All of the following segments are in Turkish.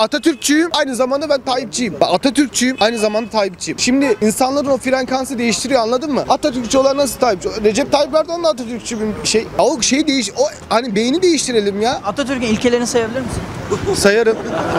Atatürkçüyüm. Aynı zamanda ben Tayyipçiyim. Bak Atatürkçüyüm. Aynı zamanda Tayyipçiyim. Şimdi insanların o frekansı değiştiriyor anladın mı? Atatürkçü olan nasıl Tayyipçi? Recep Tayyip Erdoğan da Atatürkçü bir şey. Ya O şey değiş o hani beyni değiştirelim ya. Atatürk'ün ilkelerini sayabilir misin? Sayarım.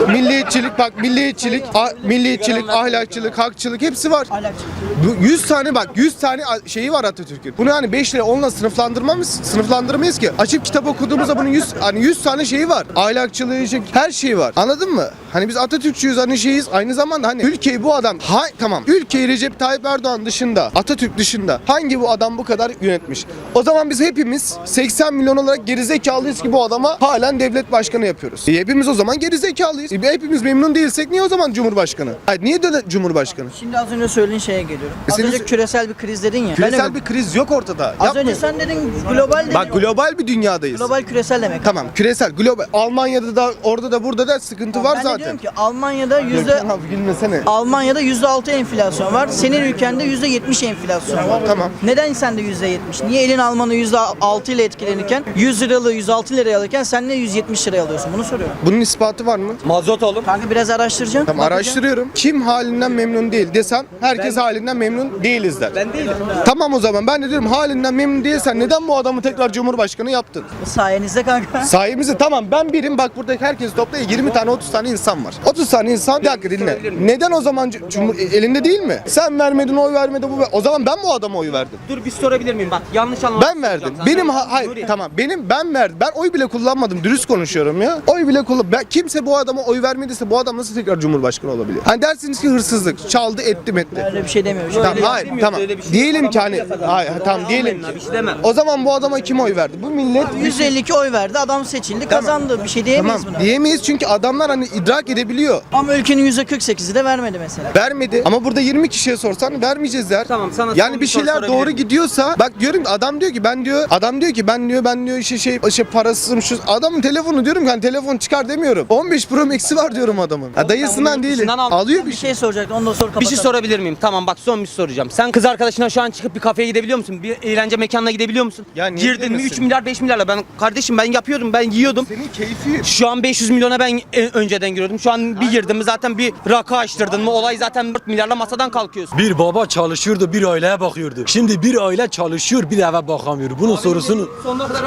Milliyetçilik bak milliyetçilik, a- milliyetçilik, ahlakçılık, hakçılık hepsi var. Ahlakçı. Bu 100 tane bak 100 tane şeyi var Atatürk'ün. Bunu hani 5 lira onunla sınıflandırmamız sınıflandıramayız ki. Açıp kitap okuduğumuzda bunun 100 hani 100 tane şeyi var. Ahlakçılığı şey, her şeyi var. Anladın mı? Hani biz Atatürkçüyüz hani şeyiz. Aynı zamanda hani ülkeyi bu adam ha, tamam. Ülkeyi Recep Tayyip Erdoğan dışında, Atatürk dışında hangi bu adam bu kadar yönetmiş? O zaman biz hepimiz 80 milyon olarak gerizekalıyız ki bu adama halen devlet başkanı yapıyoruz. E hepimiz o zaman gerizekalıyız. E hepimiz memnun değilsek niye o zaman Cumhurbaşkanı? Hayır niye de Cumhurbaşkanı? Şimdi az önce söylediğin şeye geliyorum. Az senin- önce küresel bir kriz dedin ya. Küresel Ben bir kriz yok ortada. Az Yapmayın. önce sen dedin global dedin. Bak global bir dünyadayız. Global küresel demek. Tamam küresel global. Almanya'da da orada da burada da sıkıntı var ben de zaten. diyorum ki Almanya'da yüzde Gökhan abi gülmesene. Almanya'da yüzde altı enflasyon var. Senin ülkende yüzde yetmiş enflasyon var. Tamam. Neden sende yüzde yetmiş? Niye elin Almanı yüzde altı ile etkilenirken 100 liralığı 106 liraya alırken sen ne 170 liraya alıyorsun? Bunu soruyorum. Bunun ispatı var mı? Mazot oğlum. Kanka biraz araştıracağım. Tamam araştırıyorum. Kim halinden memnun değil desem herkes halinden memnun değiliz der. Ben değilim. Tamam o zaman ben de diyorum halinden memnun değilsen neden bu adamı tekrar Cumhurbaşkanı yaptın? Sayenizde kanka. Sayemizde tamam ben birim bak buradaki herkes topla 20 tane 30 tane insan var. 30 tane insan bir dakika dinle. Neden o zaman cu- Cumhur elinde değil mi? Sen vermedin oy vermedi bu ver- O zaman ben bu adama oy verdim. Dur bir sorabilir miyim? Bak yanlış anlama. Ben verdim. Benim ha- hayır tamam benim ben verdim. Ben oy bile kullanmadım. Dürüst konuşuyorum ya. Oy bile kullan. Ben, kimse bu adama oy vermediyse bu adam nasıl tekrar cumhurbaşkanı olabilir? Hani dersiniz ki hırsızlık, çaldı, etti metti. Öyle bir şey demiyorum. Tamam Öyle hayır demiyorum, tamam. öyle bir şey diyelim ki hani hayır tamam diyelim ki. şey. O zaman bu adama kim oy verdi? Bu millet 152 oy verdi, adam seçildi, kazandı. Bir şey diyemeyiz Tamam buna. diyemeyiz çünkü adamlar hani idrak edebiliyor. Ama ülkenin %48'i de vermedi mesela. Vermedi ama burada 20 kişiye sorsan vermeyeceğiz der. Tamam, sana son Yani bir bir soru şeyler sorabilir doğru miyim? gidiyorsa bak diyorum ki adam diyor ki ben diyor adam diyor ki ben diyor ben diyor işte şey şey parasızım şu adamın telefonu diyorum ki hani telefon çıkar demiyorum. 15 Pro Max'i var diyorum adamın. Ha, dayısından değil. Alıyor Bir bir şey. şey soracaktım, ondan sonra Bir kapatalım. şey sorabilir miyim? Tamam bak son bir şey soracağım. Sen kız arkadaşına şu an çıkıp bir kafeye gidebiliyor musun? Bir eğlence mekanına gidebiliyor musun? Ya niye Girdin mi gidemezsin? 3 milyar 5 milyarla ben kardeşim ben yapıyordum ben yiyordum. Senin keyfi Şu an 500 milyona ben e, önceden giriyordum. Şu an bir girdim mi zaten bir rakı açtırdın mı olay zaten 4 milyarla masadan kalkıyorsun. Bir baba çalışıyordu, bir aileye bakıyordu. Şimdi bir aile çalışıyor, bir eve bakamıyor. Bunun sorusunu,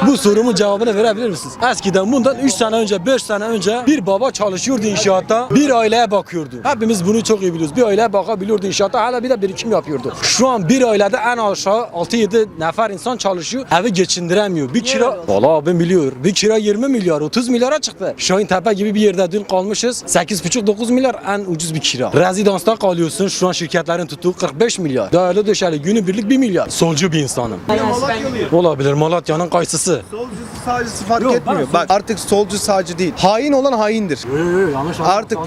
bu sorumun cevabını verebilir misiniz? Eskiden bundan 3 sene önce, 5 sene önce bir baba çalışıyordu inşaatta, bir aileye bakıyordu. Hepimiz bunu çok iyi biliyoruz. Bir aileye bakabiliyordu inşaatta, hala bir de birikim yapıyordu. Şu an bir ailede en aşağı 6-7 nefer insan çalışıyor, evi geçindiremiyor. Bir kira, valla abim biliyor. Bir kira 20 milyar, 30 milyara çıktı. Şahin Tepe gibi bir yerde dün kalmışız. 8,5-9 milyar en ucuz bir kira. Rezidansta kalıyorsun. Şu an şirketlerin tuttuğu 45 milyar. Değerli döşeli günübirlik 1 milyar. Solcu bir insanım. Olabilir Malatya'nın kayısısı. Solcusu sağcısı fark Yok, etmiyor. Bak artık solcu sağcı değil. Hain olan haindir. yanlış Artık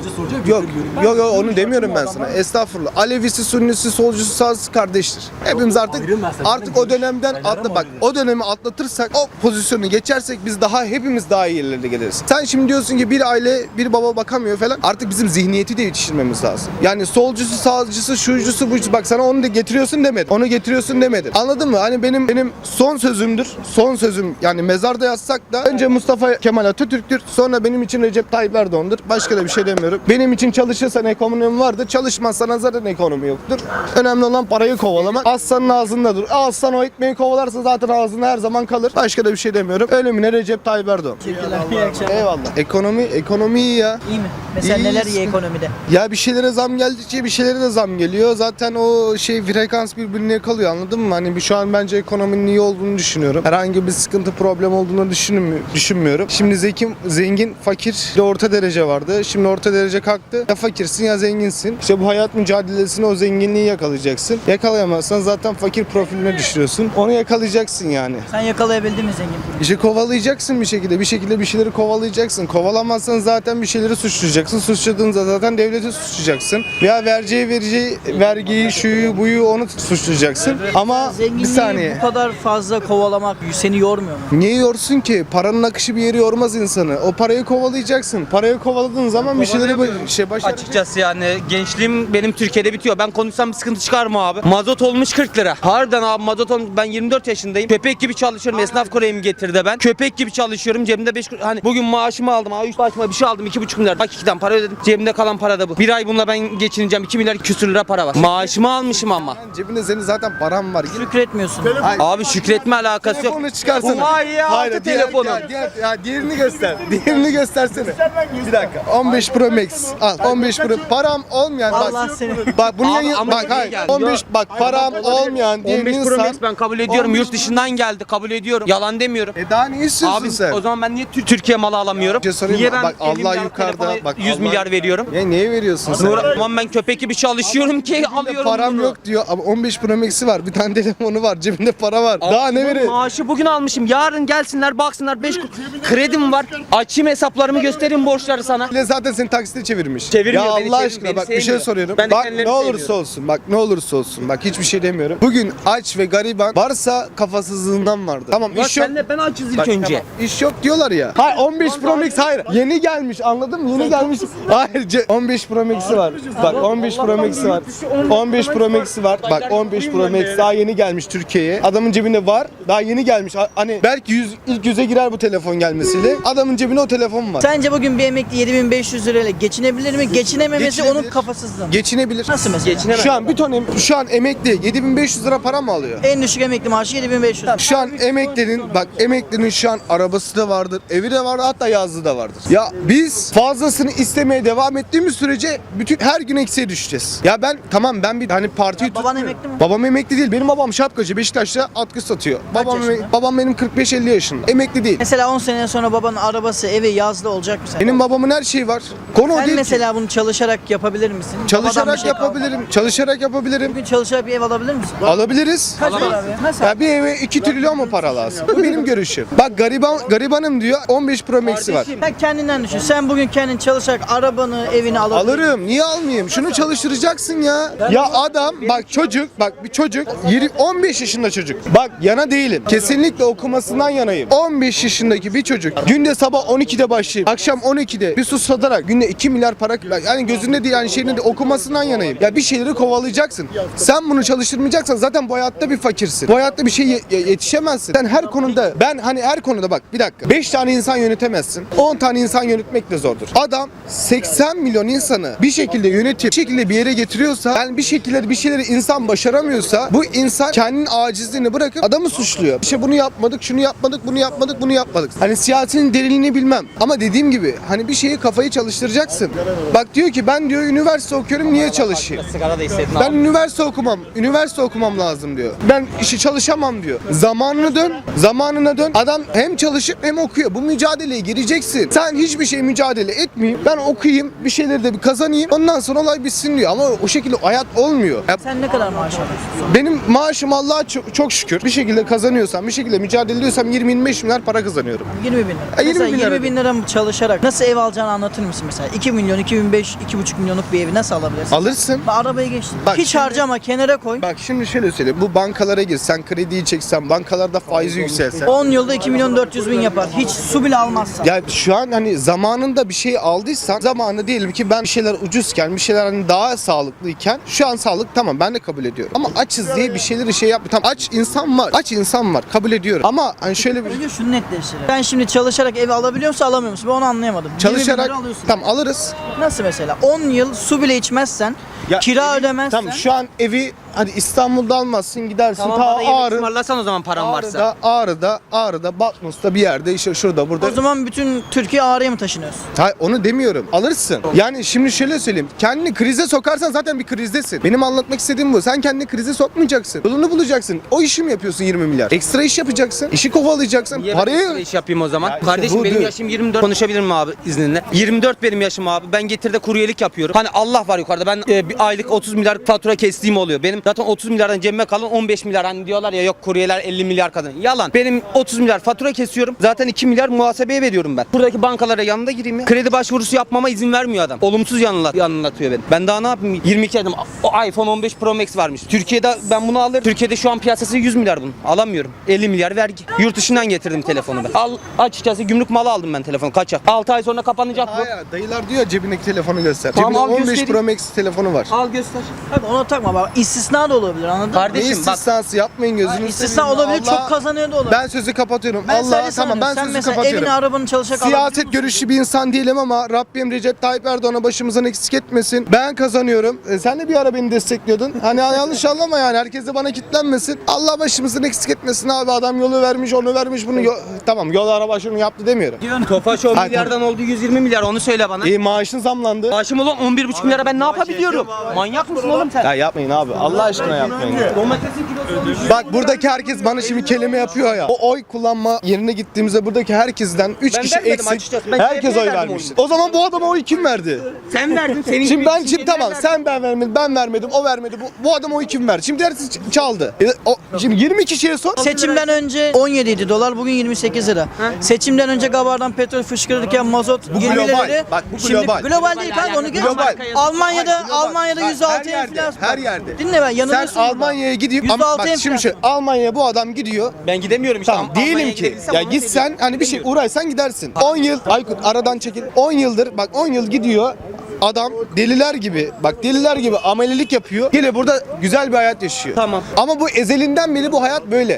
yok yok yok onu demiyorum ben sana. Estağfurullah. Alevisi, Sünnisi, solcusu, sağcısı kardeştir. Hepimiz artık artık o dönemden atla bak o dönemi atlatırsak o pozisyonu geçersek biz daha hepimiz daha iyi yerlere geliriz. Sen şimdi diyorsun ki bir aile bir baba bakamıyor falan. Artık bizim zihniyeti de yetiştirmemiz lazım. Yani solcusu, sağcısı, şucusu, bucusu bak sana onu da getiriyorsun demedim. Onu getiriyorsun demedim. Anladın mı? Hani benim benim son sözümdür. Son sözüm yani mezarda yazsak da önce Mustafa Kemal Atatürk'tür. Sonra benim için Recep Tayyip Erdoğan'dır. Başka da bir şey demiyorum. Benim için çalışırsan ekonomim vardır. Çalışmazsan zaten ekonomi yoktur. Önemli olan parayı kovalamak. Aslanın ağzında dur. Aslan o ekmeği kovalarsa zaten ağzında her zaman kalır. Başka da bir şey demiyorum. Ölümüne Recep Tayyip Erdoğan. Teşekkürler, iyi akşamlar. Eyvallah. Ekonomi, ekonomi iyi ya. İyi mi? Mesela İyi, neler iyi ekonomide? Ya bir şeylere zam geldikçe bir şeylere de zam geliyor. Zaten o şey frekans birbirine yakalıyor anladın mı? Hani bir şu an bence ekonominin iyi olduğunu düşünüyorum. Herhangi bir sıkıntı problem olduğunu düşünmü- düşünmüyorum. Şimdi zengin, zengin, fakir de orta derece vardı. Şimdi orta derece kalktı. Ya fakirsin ya zenginsin. İşte bu hayat mücadelesini o zenginliği yakalayacaksın. Yakalayamazsan zaten fakir profiline düşüyorsun. Onu yakalayacaksın yani. Sen yakalayabildin mi zengin? İşte kovalayacaksın bir şekilde. Bir şekilde bir şeyleri kovalayacaksın. Kovalamazsan zaten bir şeyleri suçlayacaksın. Suçladığında zaten devleti suçlayacaksın. Veya vereceği vereceği vergiyi, şuyu, buyu onu suçlayacaksın. Ama bir Zenginliği saniye. bu kadar fazla kovalamak seni yormuyor mu? Niye yorsun ki? Paranın akışı bir yeri yormaz insanı. O parayı kovalayacaksın. Parayı kovaladığın zaman bir şeyleri ba- şey başar. Açıkçası yani gençliğim benim Türkiye'de bitiyor. Ben konuşsam bir sıkıntı çıkar mı abi? Mazot olmuş 40 lira. Harbiden abi mazot olmuş. Ben 24 yaşındayım. Köpek gibi çalışıyorum. Esnaf Kore'mi getirdi ben. Köpek gibi çalışıyorum. Cebimde 5 hani bugün maaşımı aldım. Abi 3 maaşıma bir şey aldım. 2,5 milyar. Akik'ten para ödedim. Cebimde kalan para da bu. Bir ay bununla ben geçineceğim. 2 milyar küsür lira para var. Maaşımı almışım ama. Cebinde senin zaten param var. Git Şükretmiyorsun. Abi şükretme alakası yok. Telefonu çıkarsana. Vay ya, altı diğer- telefonu. Ya, diğer, ya diğerini göster. diğerini göstersene. Bir dakika. 15 Pro Max. Al 15 Pro. Param olmayan Allah bak. seni. Bak bunun Abi yan- ama bak hayır. geldi. 15 bak param olmayan diye 15 bir Pro insan. Max ben kabul ediyorum. 15 Yurt dışından geldi. Kabul ediyorum. Yalan demiyorum. E daha ne istiyorsun Abi sen? o zaman ben niye Tür- Türkiye malı alamıyorum? Bir şey sorayım niye mı? ben Bak, Allah elimden yukarıda, telefona bak, 100 Allah- milyar veriyorum? Ya neye veriyorsun sen? Nur Aman ben köpek gibi çalışıyorum ki alıyorum param bunu. yok diyor ama 15 Pro Max'i var. Bir tane telefonu var. Cebinde para var. Daha ne Abi, verir? Maaşı bugün almışım. Yarın gelsinler baksınlar 5 kredim var. Açayım hesaplarımı göstereyim borçları sana. Bile zaten seni taksite çevirmiş. Çevirmiyor, Ya beni Allah çevir- aşkına beni bak bir şey sevmiyor. soruyorum. Ben de bak kendilerini ne olursa sevmiyorum. olsun. Bak ne olursa olsun. Bak hiçbir şey demiyorum. Bugün aç ve gariban varsa kafasızlığından vardı. Tamam Bak iş yok. ben de ben açız ilk Bak, önce. tamam, İş yok diyorlar ya. Hayır 15 Pro Max hayır. Yeni gelmiş anladın mı? Yeni gelmiş. Hayır ce- 15 Pro Max'i var. Bak 15 Pro Max'i var. 15 Pro Max'i var. Bak 15 Pro Max daha yeni gelmiş Türkiye'ye. Adamın cebinde var. Daha yeni gelmiş. Ha- Hani belki yüz, ilk yüze girer bu telefon gelmesiyle. Adamın cebinde o telefon var. Sence bugün bir emekli 7500 lirayla geçinebilir mi? Geçinememesi Geçinebilir. onun kafasızlığı. mı? Geçinebilir. Nasıl mesela? Geçinemez. Şu an bir ton em- şu an emekli 7500 lira para mı alıyor? En düşük emekli maaşı 7500. Şu an emeklinin bak emeklinin şu an arabası da vardır, evi de vardır hatta yazlığı da vardır. Ya biz fazlasını istemeye devam ettiğimiz sürece bütün her gün eksiğe düşeceğiz. Ya ben tamam ben bir hani partiyi baban tutmuyorum. emekli mi? Babam emekli değil. Benim babam şapkacı Beşiktaş'ta atkı satıyor. babam yaşında? babam benim 45-50 yaşında. Emekli değil. Mesela 10 sene sonra babanın arabası, evi, yazlı olacak mı sen? Benim babamın her şeyi var. Konu o Sen değil ki. mesela bunu çalışarak yapabilir misin? Babadan bir Çalışarak şey yapabilirim. Çalışarak yapabilirim. Bugün çalışarak bir ev alabilir misin? Alabiliriz. Kaç para abi? Nasıl? Ya bir eve 2 trilyon mu para lazım? Bu benim görüşüm. Bak gariban garibanım diyor 15 Pro Max'i var. Sen kendinden düşün. Sen bugün kendin çalışarak arabanı, evini alabilir Alırım. Niye almayayım? Şunu çalıştıracaksın ya. Ya adam bak çocuk bak bir çocuk 20 15 yaşında çocuk. Bak yana değilim. Kesinlikle okumasından yanayım. 15 yaşındaki bir çocuk günde sabah 12'de başlayıp akşam 12'de bir su satarak günde 2 milyar para yani gözünde değil yani şeyinde de okumasından yanayım. Ya bir şeyleri kovalayacaksın. Sen bunu çalıştırmayacaksan zaten bu hayatta bir fakirsin. Bu hayatta bir şey ye- ye- yetişemezsin. Sen her konuda ben hani her konuda bak bir dakika. 5 tane insan yönetemezsin. 10 tane insan yönetmek de zordur. Adam 80 milyon insanı bir şekilde yönetip bir şekilde bir yere getiriyorsa yani bir şekilde bir şeyleri insan başaramıyorsa bu insan kendinin acizliğini bırakıp adamı suçluyor. İşte bunu yapmadık, şunu yapmadık, bunu yapmadık, bunu yapmadık. Hani siyasetin derinliğini bilmem. Ama dediğim gibi hani bir şeyi kafayı çalıştıracaksın. Bak diyor ki ben diyor üniversite okuyorum niye çalışayım? Sigara da istedin Ben üniversite okumam. Üniversite okumam lazım diyor. Ben işi çalışamam diyor. Zamanını dön. Zamanına dön. Adam hem çalışıp hem okuyor. Bu mücadeleye gireceksin. Sen hiçbir şey mücadele etmeyeyim. Ben okuyayım. Bir şeyleri de bir kazanayım. Ondan sonra olay bitsin diyor. Ama o şekilde hayat olmuyor. Ya Sen ne kadar maaş alıyorsun? benim maaşım Allah'a çok, çok şükür. Bir şekilde kazanıyorsam, bir şekilde mücadele ediyorsam 20-25 milyar para kazanıyorum. 20 bin lira. E, 20 mesela bin lira. 20 bin lira çalışarak nasıl ev alacağını anlatır mısın mesela? 2 milyon, 2005, 2,5 milyonluk bir evi nasıl alabilirsin? Alırsın. Bak, Arabayı geçtin. Bak Hiç şimdi- harcama kenara koy. Bak şimdi şöyle söyleyeyim. Bu bankalara girsen, krediyi çeksen, bankalarda faizi yükselsen. 10 yılda 2 milyon 400 bin yapar. Hiç su bile almazsan. Ya şu an hani zamanında bir şey aldıysan zamanı diyelim ki ben bir şeyler ucuzken bir şeyler hani daha sağlıklıyken şu an sağlık tamam ben de kabul ediyorum. Ama açız diye bir şeyleri şey yap. Tamam aç insan var. Aç insan var. Kabul ediyorum. Ama hani şöyle bir Önce şunu netleştirelim. Sen şimdi çalışarak evi alabiliyor musun musun? Ben onu anlayamadım. 20 bin çalışarak lira alıyorsun. tam alırız. Nasıl mesela? 10 yıl su bile içmezsen, kira ödemezsen. Tamam şu an evi hadi İstanbul'da almazsın gidersin Tamam ta bana yemek Ağrı. ısmarlasan o zaman param varsa. Ağrı'da, Ağrı'da, Ağrı'da, Batmos'ta bir yerde işte şurada burada. o zaman bütün Türkiye Ağrı'ya mı taşınıyorsun? Hayır onu demiyorum. Alırsın. Yani şimdi şöyle söyleyeyim. Kendini krize sokarsan zaten bir krizdesin. Benim anlatmak istediğim bu. Sen kendini krize sokmayacaksın. Yolunu bulacaksın. O işi mi yapıyorsun 20 milyar? Ekstra iş yapacaksın. İşi kovalayacaksın. Niye ben ekstra Parayı iş yapayım o zaman? İşte Kardeşim bu benim değil. yaşım 24. Konuşabilir miyim abi izninle? 24 benim yaşım abi. Ben getirde kuryelik yapıyorum. Hani Allah var yukarıda. Ben e, bir aylık 30 milyar fatura kestiğim oluyor. Benim zaten 30 milyardan cebime kalan 15 milyar. Hani diyorlar ya yok kuryeler 50 milyar kadın. Yalan. Benim 30 milyar fatura kesiyorum. Zaten 2 milyar muhasebeye veriyorum ben. Buradaki bankalara yanında gireyim ya. Kredi başvurusu yapmama izin vermiyor adam. Olumsuz yanılat, yanılatıyor beni. Ben daha ne yapayım? 22 adım. O iPhone 15 Pro Max varmış. Türkiye'de ben bunu alırım. Türkiye'de şu an piyasası 100 milyar bunun. Alamıyorum. 50 milyar vergi. Yurt dışından getirdim telefonu ben. Al açıkçası gümrük malı aldım ben telefonu. Kaçak. 6 ay sonra kapanacak bu. Hayır, dayılar diyor cebindeki telefonu göster. Tamam, Cebinde al 15 göstereyim. Pro Max telefonu var. Al göster. Abi ona takma bak. İstisna da olabilir anladın mı? Ne Kardeşim bak istisnası yapmayın gözünü İstisna seveyim. olabilir, Allah- çok kazanıyor da olabilir. Ben sözü kapatıyorum. Ben Allah sadece tamam ben sanıyorum. Sen sözü mesela kapatıyorum. evini arabanı çalışacak alabiliyor Siyaset musun? görüşü bir insan değilim ama Rabbim Recep Tayyip Erdoğan'a başımızdan eksik etmesin. Ben kazanıyorum. E, sen de bir ara beni destekliyordun. Hani yanlış anlama yani. Herkes de bana kitlenmesin. Allah başımızdan eksik etmesin abi. Adam yolu vermiş, onu vermiş, bunu yo- tamam yol araba şunu yaptı demiyorum. Tofaş 10 Hayır, milyardan oldu 120 milyar onu söyle bana. İyi maaşın zamlandı. Maaşım olan 11,5 milyara ben ne yapabiliyorum? Manyak mısın oğlum sen? Ya yapmayın abi. Allah aşkına yapmayın. Domatesin Bak buradaki herkes bana şimdi kelime yapıyor ya. O oy kullanma yerine gittiğimizde buradaki herkesten 3 Ben kişi vermedim eksik. açıkçası. Ben Herkes CHP'ye oy verdim oyunu. O zaman bu adama oy kim verdi? Sen verdin senin Şimdi ben şimdi tamam sen ben vermedim ben vermedim o vermedi bu, bu adam oyu kim verdi? Şimdi dersi ç- çaldı. E, o, şimdi 20 kişiye sor. Seçimden önce 17 idi dolar bugün 28 lira. Seçimden önce gabardan petrol fışkırırken mazot 20 global. liraydı. Bak bu Şimdi global. global değil kanka onu geç. Global. Almanya'da Hayır, global. Almanya'da 106 her yerde, enflasyon. her yerde. Dinle ben yanılıyorsun. Sen. Almanya'ya gidip %6 ama bak şimdi şu. Almanya'ya bu adam gidiyor. Ben gidemiyorum işte. Tamam Almanya'ya diyelim ki gidebilsem ya onu git sen hani bir şey uğraysan gidersin. 10 yıl Aykut aradan çekil. 10 yıldır bak 10 yıl gidiyor. Adam deliler gibi bak deliler gibi amelilik yapıyor. Gele burada güzel bir hayat yaşıyor. Tamam. Ama bu ezelinden beri bu hayat böyle.